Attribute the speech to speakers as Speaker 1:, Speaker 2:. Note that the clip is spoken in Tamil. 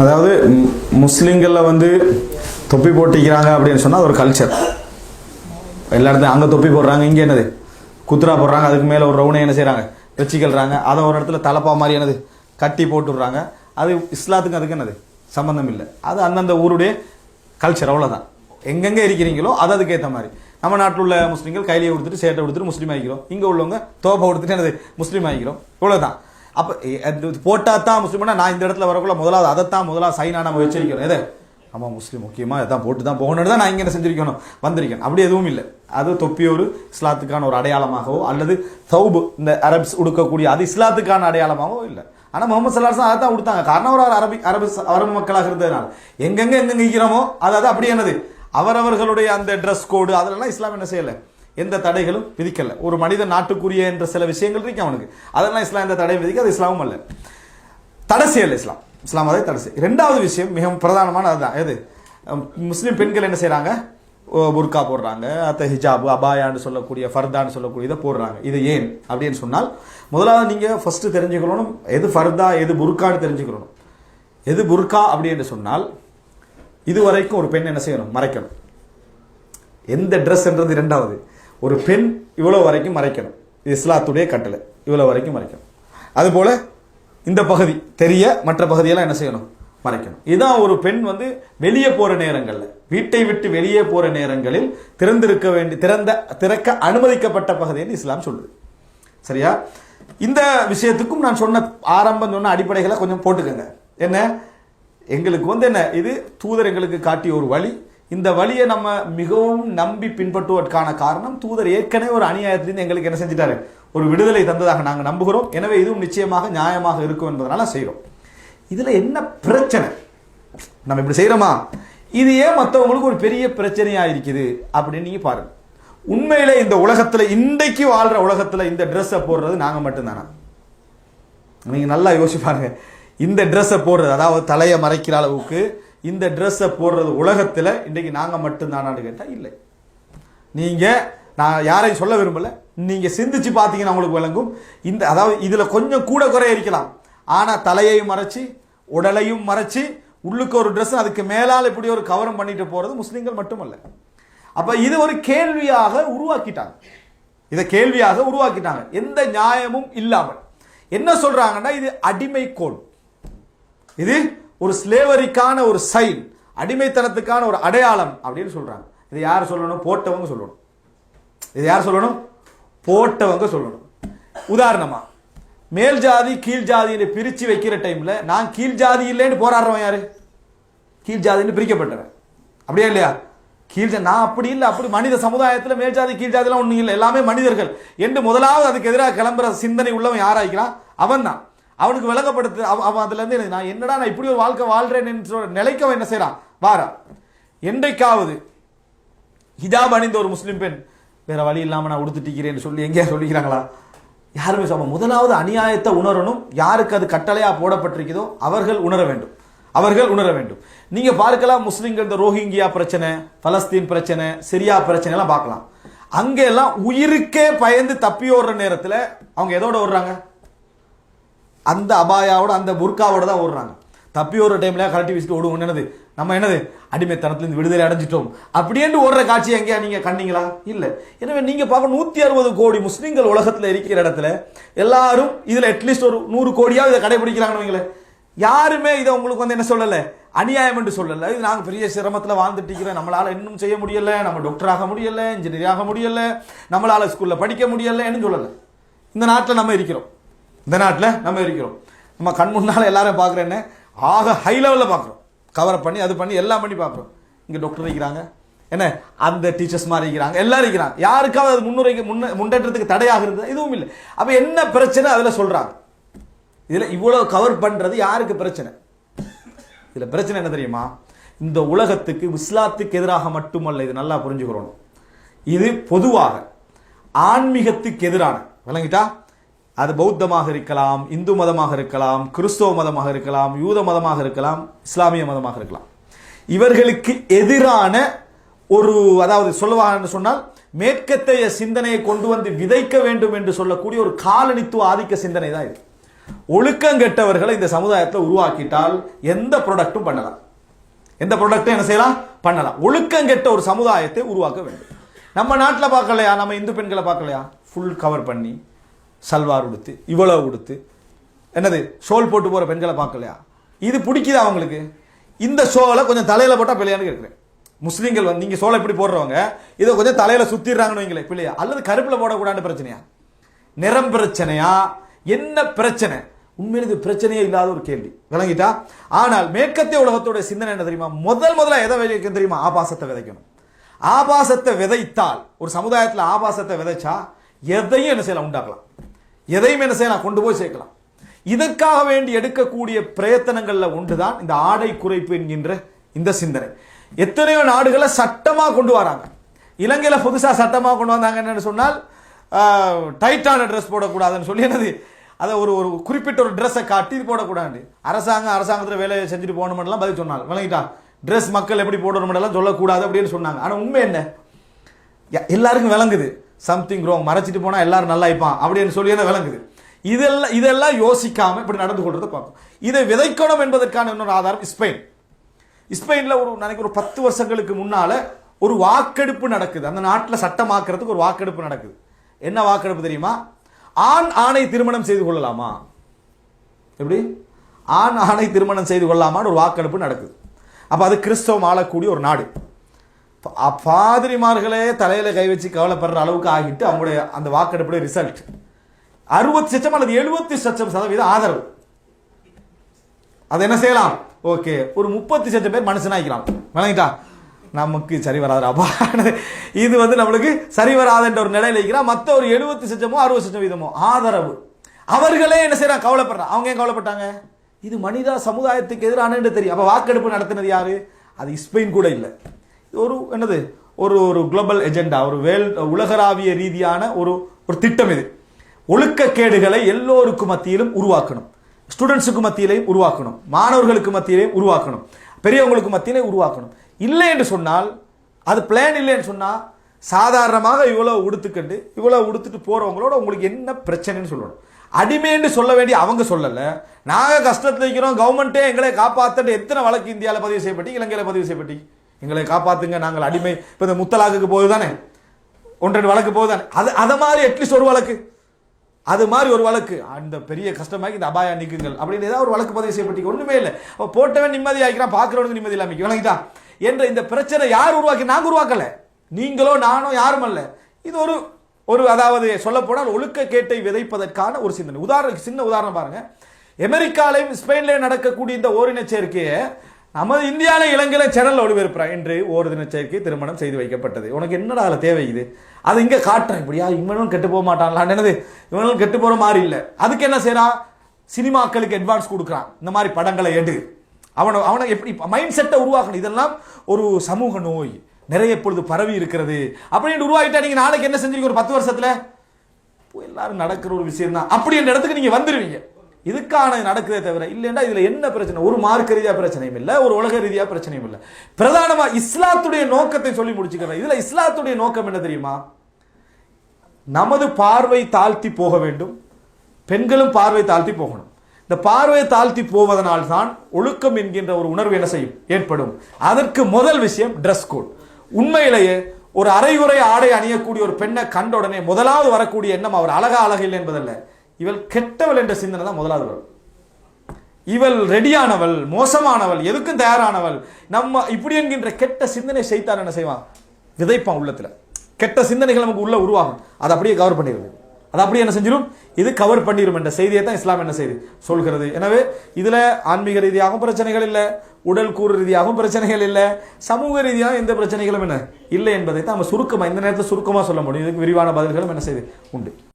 Speaker 1: அதாவது முஸ்லீம்களில் வந்து தொப்பி போட்டிக்கிறாங்க அப்படின்னு சொன்னால் அது ஒரு கல்ச்சர் எல்லா இடத்துல அங்கே தொப்பி போடுறாங்க இங்கே என்னது? குத்ரா போடுறாங்க அதுக்கு மேலே ஒரு ரவுனை என்ன செய்கிறாங்க வச்சுக்கல்றாங்க. அதை ஒரு இடத்துல தலப்பா மாதிரி என்னது? கட்டி போட்டுடுறாங்க. அது இஸ்லாத்துக்கு அதுக்கு என்னது? சம்மந்தம் இல்லை. அது அந்தந்த ஊருடைய கல்ச்சர் அவ்வளோதான் எங்கெங்கே இருக்கிறீங்களோ அது அதுக்கேற்ற மாதிரி. நம்ம நாட்டில் உள்ள முஸ்லீம்கள் கையிலேயே கொடுத்துட்டு சேட்டை கொடுத்துட்டு முஸ்லீம் ஆகிக்கிறோம். இங்கே உள்ளவங்க தோப்பை கொடுத்துட்டு என்னது? முஸ்லீம் ஆகிக்கிறோம். இவ்வளோதான் அப்போ போட்டால் தான் முஸ்லீம்னா நான் இந்த இடத்துல வரக்குள்ள முதலாவது அதைத்தான் முதலாவது சைனா நம்ம வச்சிருக்கிறோம் எதை? நம்ம முஸ்லீம் முக்கியமாக இதான் போட்டு தான் போகணும்னு தான் நான் இங்கே என்ன செஞ்சிருக்கணும்? வந்திருக்கேன். அப்படி எதுவும் இல்லை. அது தொப்பி ஒரு இஸ்லாத்துக்கான ஒரு அடையாளமாகவோ அல்லது தௌபு இந்த அரப்ஸ் உடுக்கக்கூடிய அது இஸ்லாத்துக்கான அடையாளமாகவோ இல்லை. ஆனால் முகமது சல்லாஸ் அதை தான் கொடுத்தாங்க காரணம் ஒரு அரபி அரபு அரபு மக்களாக இருந்ததுனால எங்கெங்க எங்கெங்கே இருக்கிறோமோ அது அது அப்படி என்னது? அவரவர்களுடைய அந்த ட்ரெஸ் கோடு அதெல்லாம் இஸ்லாம் என்ன செய்யலை. எந்த தடைகளும் விதிக்கல. ஒரு மனித நாட்டுக்குரிய என்ற சில விஷயங்கள் இருக்கு அவனுக்கு. அதெல்லாம் இஸ்லாம் எந்த தடையும் விதிக்க அது இஸ்லாமும் அல்ல. தடை செய்யலை இஸ்லாம். இஸ்லாம் அதை தடை செய்ய ரெண்டாவது விஷயம் மிக பிரதானமான அதுதான். எது? முஸ்லீம் பெண்கள் என்ன செய்கிறாங்க ஓ, புர்கா போடுறாங்க அத்த ஹிஜாப் அபாயான்னு சொல்லக்கூடிய ஃபர்தான்னு சொல்லக்கூடிய இதை போடுறாங்க. இது ஏன்? அப்படின்னு சொன்னால் முதலாவது நீங்கள் ஃபஸ்ட்டு தெரிஞ்சுக்கணும் எது ஃபர்தா எது புர்கான்னு தெரிஞ்சுக்கணும். எது புர்கா அப்படின்னு சொன்னால் இது வரைக்கும் ஒரு பெண் என்ன செய்யணும்? மறைக்கணும். எந்த ட்ரெஸ்ன்றது இரண்டாவது. ஒரு பெண் இவ்வளோ வரைக்கும் மறைக்கணும். இது இஸ்லாத்துடைய கட்டளை. இவ்வளோ வரைக்கும் மறைக்கணும். அதுபோல் இந்த பகுதி தெரிய மற்ற பகுதியெல்லாம் என்ன செய்யணும்? மறைக்கணும். இதான் ஒரு பெண் வந்து வெளியே போகிற நேரங்களில் வீட்டை விட்டு வெளியே போகிற நேரங்களில் திறந்திருக்க வேண்டி திறந்த திறக்க அனுமதிக்கப்பட்ட பகுதின்னு இஸ்லாம் சொல்லுது. சரியா? இந்த விஷயத்துக்கும் நான் சொன்ன ஆரம்பம் சொன்ன அடிப்படைகளை கொஞ்சம் போட்டுக்கோங்க. என்ன? எங்களுக்கு வந்து என்ன? இது தூதர் எங்களுக்கு காட்டிய ஒரு வழி. இந்த வழியை நம்ம மிகவும் நம்பி பின்பற்றுவதற்கான காரணம் தூதர் ஏற்கனவே ஒரு அநியாயத்திலிருந்து எங்களுக்கு என்ன செஞ்சிட்டாரு? ஒரு விடுதலை தந்ததாக நாங்கள் நம்புகிறோம். எனவே இதுவும் நிச்சயமாக நியாயமாக இருக்கும் என்பதனால செய்கிறோம். இதில் என்ன பிரச்சனை? நம்ம இப்படி செய்கிறோமா? இது ஏன் மற்றவங்களுக்கு ஒரு பெரிய பிரச்சனையாக இருக்குது அப்படின்னு நீங்கள் பாருங்கள் உண்மையில் இந்த உலகத்தில் இன்றைக்கு வாழ்கிற உலகத்தில் இந்த ட்ரெஸ்ஸை போடுறது நாங்கள் மட்டும்தானா? நீங்கள் நல்லா யோசிப்பாருங்க இந்த ட்ரெஸ்ஸை போடுறது அதாவது தலையை மறைக்கிற அளவுக்கு இந்த ட்ரெஸ்ஸை போடுறது உலகத்தில் இன்றைக்கு நாங்கள் மட்டும்தானான்னு கேட்டால் இல்லை. நீங்கள் நான் யாரையும் சொல்ல விரும்பல. நீங்கள் சிந்திச்சு பார்த்தீங்கன்னா உங்களுக்கு விளங்கும். இந்த அதாவது இதில் கொஞ்சம் கூட குறைய இருக்கலாம். ஆனால் தலையையும் மறைச்சி உடலையும் மறைச்சி உள்ளுக்கு ஒரு ட்ரெஸ் அதுக்கு மேலால் இப்படி ஒரு கவரம் பண்ணிட்டு போகிறது முஸ்லீம்கள் மட்டுமல்ல. அப்போ இது ஒரு கேள்வியாக உருவாக்கிட்டாங்க. இதை கேள்வியாக உருவாக்கிட்டாங்க. எந்த நியாயமும் இல்லாமல். என்ன சொல்றாங்கன்னா இது அடிமை கோல் இது ஒரு ஸ்லேவரிக்கான ஒரு சைன் அடிமைத்தனத்துக்கான ஒரு அடையாளம் அப்படின்னு சொல்கிறாங்க இதை யார் சொல்லணும்? போட்டவங்க சொல்லணும். இது யார் சொல்லணும்? போட்டவங்க சொல்லணும். உதாரணமாக மேல் ஜாதி கீழ் ஜாதின்னு பிரித்து வைக்கிற டைமில் நான் கீழ் ஜாதி இல்லைன்னு போராடுறவன் யார்? கீழ் ஜாதின்னு பிரிக்கப்பட்டுறேன் அப்படியா இல்லையா? கீழ் ஜா- நான் அப்படி இல்லை அப்படி மனித சமுதாயத்தில் மேல் ஜாதி கீழ் ஜாதிலாம் ஒன்றும் இல்லை. எல்லாமே மனிதர்கள். என்று முதலாவது அதுக்கு எதிராக கிளம்புற சிந்தனை உள்ளவன் யாராய்க்கிறான்? அவன் தான் அவனுக்கு விளங்கப்படுத்து அவன் அதுலேருந்து எனக்கு நான் என்னடா நான் இப்படி ஒரு வாழ்க்கை வாழ்றேன் என்ற நிலைக்கு அவன் என்ன செய்கிறான் வாரான் என்றைக்காவது ஹிஜாப் அணிந்த ஒரு முஸ்லீம் பெண் வேற வழி இல்லாமல் நான் உடுத்துட்டிக்கிறேன்னு சொல்லி எங்கேயா சொல்லிக்கிறாங்களா? யாருமே சொல்ல முதலாவது அநியாயத்தை உணரணும். யாருக்கு அது கட்டளையாக போடப்பட்டிருக்குதோ அவர்கள் உணர வேண்டும். அவர்கள் உணர வேண்டும். நீங்கள் பார்க்கலாம் முஸ்லீம்கள் இந்த ரோஹிங்கியா பிரச்சனை பலஸ்தீன் பிரச்சனை சிரியா பிரச்சனை எல்லாம் பார்க்கலாம். அங்கே எல்லாம் உயிருக்கே பயந்து தப்பி ஓடுற நேரத்தில் அவங்க எதோட ஓடுறாங்க? அந்த அபாயாவோட அந்த புர்காவோட தான் ஓடுறாங்க. தப்பி ஒரு டைம்ல கலட்டி வீசிட்டு ஓடுவோம் என்னது? நம்ம என்னது? அடிமைத்தனத்துலேருந்து விடுதலை அடைஞ்சிட்டோம். அப்படின்ட்டு ஓடுற காட்சி எங்கேயா நீங்கள் கண்டீங்களா? இல்லை. எனவே நீங்கள் பார்க்க நூற்றி அறுபது கோடி முஸ்லீம்கள் உலகத்தில் இருக்கிற இடத்துல எல்லாரும் இதில் அட்லீஸ்ட் ஒரு நூறு கோடியாக இதை கடைபிடிக்கிறாங்கன்னு வைங்களேன். யாருமே இதை உங்களுக்கு வந்து என்ன சொல்லலை? அநியாயம் என்று சொல்லலை. இது நாங்கள் பெரிய சிரமத்தில் வாழ்ந்துட்டு இருக்கிறோம். நம்மளால் இன்னும் செய்ய முடியலை. நம்ம டாக்டர் ஆக முடியலை. இன்ஜினியர் ஆக முடியலை. நம்மளால் ஸ்கூலில் படிக்க முடியலைன்னு சொல்லலை. இந்த நாட்டில் நம்ம இருக்கிறோம். இந்த நாட்டில் நம்ம இருக்கிறோம். நம்ம கண் முன்னால எல்லாரும் பார்க்குறேன்னு ஆக ஹை லெவலில் பார்க்குறோம். கவர் பண்ணி அது பண்ணி எல்லாம் பண்ணி பார்க்குறோம். இங்கே டாக்டர் இருக்கிறாங்க. என்ன? அந்த டீச்சர்ஸ் மாதிரி இருக்கிறாங்க. எல்லாரும் இருக்கிறாங்க. யாருக்காவது அது முன்னுரைக்கு முன்ன முன்னேற்றத்துக்கு தடையாக இருந்தது? எதுவும் இல்லை. அப்போ என்ன பிரச்சனை அதில் சொல்கிறாங்க இதில் இவ்வளோ கவர் பண்ணுறது யாருக்கு பிரச்சனை? இதில் பிரச்சனை என்ன தெரியுமா? இந்த உலகத்துக்கு இஸ்லாத்துக்கு எதிராக மட்டுமல்ல இது நல்லா புரிஞ்சுக்கிறோம். இது பொதுவாக ஆன்மீகத்துக்கு எதிரான விளங்கிட்டா? அது பௌத்தமாக இருக்கலாம் இந்து மதமாக இருக்கலாம் கிறிஸ்தவ மதமாக இருக்கலாம் யூத மதமாக இருக்கலாம் இஸ்லாமிய மதமாக இருக்கலாம். இவர்களுக்கு எதிரான ஒரு அதாவது சொல்லுவாங்கன்னு சொன்னால் மேற்கத்தைய சிந்தனையை கொண்டு வந்து விதைக்க வேண்டும் என்று சொல்லக்கூடிய ஒரு காலனித்துவ ஆதிக்க சிந்தனை தான் இது. ஒழுக்கம் கெட்டவர்களை இந்த சமுதாயத்தில் உருவாக்கிட்டால் எந்த ப்ராடக்ட்டும் பண்ணலாம். எந்த ப்ராடக்ட்டும் என்ன செய்யலாம்? பண்ணலாம். ஒழுக்கம் கெட்ட ஒரு சமுதாயத்தை உருவாக்க வேண்டும். நம்ம நாட்டில் பார்க்கலையா? நம்ம இந்து பெண்களை பார்க்கலையா? ஃபுல் கவர் பண்ணி சல்வார் உடுத்து இவ்வளவு உடுத்து. என்னது ஷோல் போட்டு போகிற பெண்களை பார்க்கலையா? இது பிடிக்குதா அவங்களுக்கு இந்த ஷோவில் கொஞ்சம் தலையில் போட்டால் பிள்ளையான்னு கேட்குறேன். முஸ்லீம்கள் வந்து நீங்கள் சோலை இப்படி போடுறவங்க இதை கொஞ்சம் தலையில் சுற்றிடுறாங்கன்னு வைங்களேன் பிள்ளையா. அல்லது கருப்பில் போடக்கூடாது பிரச்சனையா? நிறம் பிரச்சனையா? என்ன பிரச்சனை? உண்மையில் இது பிரச்சனையே இல்லாத ஒரு கேள்வி. விளங்கிட்டா? ஆனால் மேற்கத்திய உலகத்தோட சிந்தனை என்ன தெரியுமா? முதல் முதல்ல எதை விதைக்கணும் தெரியுமா? ஆபாசத்தை விதைக்கணும். ஆபாசத்தை விதைத்தால் ஒரு சமுதாயத்தில் ஆபாசத்தை விதைச்சா எதையும் என்ன செய்யலாம்? உண்டாக்கலாம். எதையும் என்ன செய்யலாம் கொண்டு போய் சேர்க்கலாம். இதற்காக வேண்டி எடுக்கக்கூடிய பிரயத்தனங்களில் ஒன்றுதான் இந்த ஆடை குறைப்பு என்கின்ற இந்த சிந்தனை. எத்தனையோ நாடுகளை சட்டமாக கொண்டு வராங்க. இலங்கையில் புதுசாக சட்டமாக கொண்டு வந்தாங்க என்னன்னு சொன்னால் டைட்டான ட்ரெஸ் போடக்கூடாதுன்னு சொல்லி என்னது அதை ஒரு ஒரு குறிப்பிட்ட ஒரு ட்ரெஸ்ஸை காட்டி இது போடக்கூடாது. அரசாங்கம் அரசாங்கத்தில் வேலையை செஞ்சுட்டு போகணுமெல்லாம் பதில் சொன்னாங்க விளங்கிட்டா ட்ரெஸ் மக்கள் எப்படி போடணுமெல்லாம் சொல்லக்கூடாது அப்படின்னு சொன்னாங்க. ஆனால் உண்மை என்ன? யா- எல்லாருக்கும் விளங்குது. சம்திங் ரோங் மறைச்சிட்டு போனால் எல்லாரும் நல்லா இருப்பான் அப்படின்னு சொல்லி தான் விளங்குது. இதெல்லாம் இதெல்லாம் யோசிக்காமல் இப்படி நடந்து கொள்றதை பார்ப்போம். இதை விதைக்கணும் என்பதற்கான இன்னொரு ஆதாரம் ஸ்பெயின் ஸ்பெயினில் ஒரு நினைக்க ஒரு பத்து வருஷங்களுக்கு முன்னால் ஒரு வாக்கெடுப்பு நடக்குது. அந்த நாட்டில் சட்டமாக்குறதுக்கு ஒரு வாக்கெடுப்பு நடக்குது. என்ன வாக்கெடுப்பு தெரியுமா? ஆண் ஆணை திருமணம் செய்து கொள்ளலாமா? எப்படி? ஆண் ஆணை திருமணம் செய்து கொள்ளலாமான்னு ஒரு வாக்கெடுப்பு நடக்குது. அப்போ அது கிறிஸ்தவம் ஆளக்கூடிய ஒரு நாடு. பாதிரிமார்களே தலையில் கை வச்சு கவலைப்படுற அளவுக்கு ஆகிட்டு அவங்களுடைய அந்த வாக்கெடுப்புடைய ரிசல்ட் அறுபத்தி சச்சம் அல்லது எழுபத்தி சச்சம் சதவீதம் ஆதரவு. அதை என்ன செய்யலாம்? ஓகே ஒரு முப்பத்தி சச்சம் பேர் மனுஷனாக்கலாம் விளங்கிட்டா? நமக்கு சரி வராதுடாப்பா இது வந்து நம்மளுக்கு சரி வராதுன்ற ஒரு நிலையில் இருக்கிறா. மற்ற ஒரு எழுபத்தி சச்சமோ அறுபது சச்சம் வீதமோ ஆதரவு. அவர்களே என்ன செய்யறாங்க? கவலைப்படுறாங்க அவங்க ஏன் கவலைப்பட்டாங்க? இது மனிதா சமுதாயத்துக்கு எதிரானு தெரியும். அப்போ வாக்கெடுப்பு நடத்தினது யாரு? அது ஸ்பெயின் கூட இல்லை. ஒரு என்னது? ஒரு ஒரு குளோபல் எஜெண்டா ஒரு வேல் உலகளாவிய ரீதியான ஒரு ஒரு திட்டம் இது. ஒழுக்கக்கேடுகளை எல்லோருக்கும் மத்தியிலும் உருவாக்கணும். ஸ்டூடெண்ட்ஸுக்கு மத்தியிலையும் உருவாக்கணும். மாணவர்களுக்கு மத்தியிலையும் உருவாக்கணும். பெரியவங்களுக்கு மத்தியிலே உருவாக்கணும். இல்லை என்று சொன்னால் அது பிளான் இல்லைன்னு சொன்னால் சாதாரணமாக இவ்வளோ உடுத்துக்கண்டு இவ்வளோ உடுத்துட்டு போகிறவங்களோட உங்களுக்கு என்ன பிரச்சனைன்னு சொல்லணும். அடிமைன்னு சொல்ல வேண்டிய அவங்க சொல்லலை. நாங்கள் கஷ்டத்தில் இருக்கிறோம் கவர்மெண்ட்டே எங்களை காப்பாத்துட்டு எத்தனை வழக்கு இந்தியாவில் பதிவு செய்யப்பட்டு இலங்கையில் பதிவு செய்யப்பட்டு எங்களை காப்பாத்துங்க நாங்கள் அடிமை. இப்போ இந்த முத்தலாக்குக்கு போகுதானே ஒன்றரை வழக்கு போகுதானே அது அதை மாதிரி அட்லீஸ்ட் ஒரு வழக்கு. அது மாதிரி ஒரு வழக்கு. அந்த பெரிய கஷ்டமாக்கி இந்த அபாயா நீக்குங்கள் அப்படின்னு ஏதாவது ஒரு வழக்கு பதிவு செய்யப்பட்டு ஒன்றுமே இல்லை. அப்ப போட்டவன் நிம்மதி பார்க்குறவனுக்கு பார்க்கிறவனுக்கு நிம்மதி இல்லாம விளங்கிட்டா என்ற இந்த பிரச்சனை யார் உருவாக்கி நாங்கள் உருவாக்கல. நீங்களோ நானோ யாரும் அல்ல. இது ஒரு ஒரு அதாவது சொல்லப்போனால் ஒழுக்க கேட்டை விதைப்பதற்கான ஒரு சிந்தனை. உதாரணம் சின்ன உதாரணம் பாருங்கள் அமெரிக்காலையும் ஸ்பெயின்லேயும் நடக்கக்கூடிய இந்த ஓரின சேர்க்கையை நமது இந்தியாவில் இலங்கையில் சேனல் ஒளிபரப்புறான் என்று ஒரு தின செயற்கை திருமணம் செய்து வைக்கப்பட்டது. உனக்கு என்னடா அதில் தேவை இது? அது இங்கே காட்டுறேன் இப்படியா? இவனும் கெட்டு போக மாட்டான்லாம் என்னது? இவனும் கெட்டு போகிற மாதிரி இல்லை. அதுக்கு என்ன செய்கிறான் சினிமாக்களுக்கு அட்வான்ஸ் கொடுக்குறான். இந்த மாதிரி படங்களை எடு. அவனை அவனை எப்படி மைண்ட் செட்டை உருவாக்கணும். இதெல்லாம் ஒரு சமூக நோய். நிறைய இப்பொழுது பரவி இருக்கிறது. அப்படின்னு உருவாகிட்டா நீங்கள் நாளைக்கு என்ன செஞ்சிருக்கீங்க? ஒரு பத்து வருஷத்தில்? இப்போ எல்லாரும் நடக்கிற ஒரு விஷயம் தான் அப்படி என்ற இடத்துக்கு நீங்கள் வந்துடுவீங்க இதுக்கான நடக்குதே தவிர இல்லைன்னா இதுல என்ன பிரச்சனை? ஒரு மார்க்க ரீதியா பிரச்சனையும் இல்லை ஒரு உலக ரீதியா பிரச்சனையும் இல்லை. பிரதானமா இஸ்லாத்துடைய நோக்கத்தை சொல்லி முடிச்சுக்கிறேன். இதுல இஸ்லாத்துடைய நோக்கம் என்ன தெரியுமா? நமது பார்வை தாழ்த்தி போக வேண்டும். பெண்களும் பார்வை தாழ்த்தி போகணும். இந்த பார்வையை தாழ்த்தி போவதனால் தான் ஒழுக்கம் என்கின்ற ஒரு உணர்வு என்ன செய்யும்? ஏற்படும். அதற்கு முதல் விஷயம் ட்ரெஸ் கோட் உண்மையிலேயே ஒரு அரைகுறை ஆடை அணியக்கூடிய ஒரு பெண்ணை கண்ட உடனே முதலாவது வரக்கூடிய எண்ணம் அவர் அழகா அழகில்லை என்பதல்ல. இவள் கெட்டவள் என்ற சிந்தனை தான் முதலாவது வரும் இவள் ரெடியானவள் மோசமானவள் எதுக்கும் தயாரானவள் நம்ம இப்படி என்கின்ற கெட்ட சிந்தனை செய்தான் என்ன செய்வான்? விதைப்பான் உள்ளத்தில். கெட்ட சிந்தனைகள் நமக்கு உள்ள உருவாகும். அதை அப்படியே கவர் பண்ணிடுது. அது அப்படியே என்ன செஞ்சிடும் இது கவர் பண்ணிடும் என்ற செய்தியை தான் இஸ்லாம் என்ன செய்யுது? சொல்கிறது. எனவே இதில் ஆன்மீக ரீதியாகவும் பிரச்சனைகள் இல்லை உடல் கூறு ரீதியாகவும் பிரச்சனைகள் இல்லை சமூக ரீதியாக எந்த பிரச்சனைகளும் என்ன? இல்லை என்பதை தான் நம்ம சுருக்கமாக இந்த நேரத்தில் சுருக்கமாக சொல்ல முடியும். இதுக்கு விரிவான பதில்களும் என்ன செய்யுது? உண்டு.